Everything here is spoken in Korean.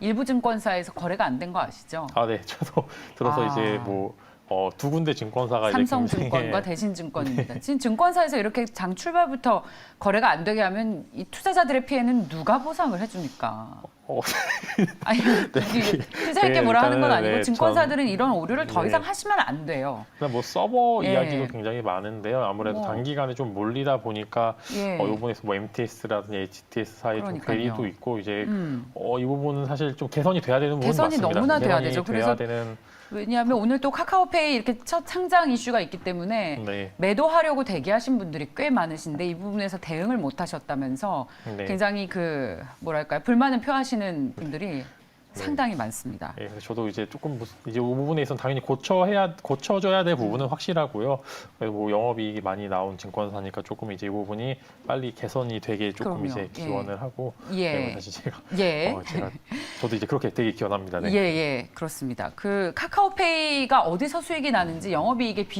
일부 증권사에서 거래가 안 된 거 아시죠? 아, 네. 저도 들어서 아. 이제 뭐 어, 두 군데 증권사가 이제 삼성증권과 굉장히- 대신증권입니다. 지금 증권사에서 이렇게 장 출발부터 거래가 안 되게 하면 이 투자자들의 피해는 누가 보상을 해줍니까? 어, 아니 이게 투자할 게 네, 뭐라 하는 건 일단은, 아니고 네, 증권사들은 이런 오류를 더 네. 이상 하시면 안 돼요. 뭐 서버 예. 이야기도 굉장히 많은데요. 아무래도 뭐. 단기간에 좀 몰리다 보니까 예. 어, 이번에서 뭐 MTS라든지 HTS 사이 좀 그러니까요. 괴리도 있고 이제 음. 어, 이 부분은 사실 좀 개선이 돼야 되는 부분 개선이 맞습니다. 너무나 돼야 개선이 되죠. 돼야 그래서 되는 왜냐하면 오늘 또 카카오페이 이렇게 첫 창장 이슈가 있기 때문에 네. 매도하려고 대기하신 분들이 꽤 많으신데 이 부분에서 대응을 못 하셨다면서 네. 굉장히 그 뭐랄까요 불만을 표하시는 분들이 상당히 많습니다. 예, 그래서 저도 이제 조금 무슨- 이제 이 부분에 있어서 당연히 고쳐해야 고쳐줘야 될 부분은 확실하고요. 그래서 뭐 영업이익이 많이 나온 증권사니까 조금 이제 이 부분이 빨리 개선이 되게 조금 그럼요. 이제 예. 기원을 하고 네, 예, 사실 제가 예. 어, 제가 저도 이제 그렇게 되게 기원합니다. 네. 예, 예, 그렇습니다. 그 카카오페이가 어디서 수익이 나는지 영업이익의 비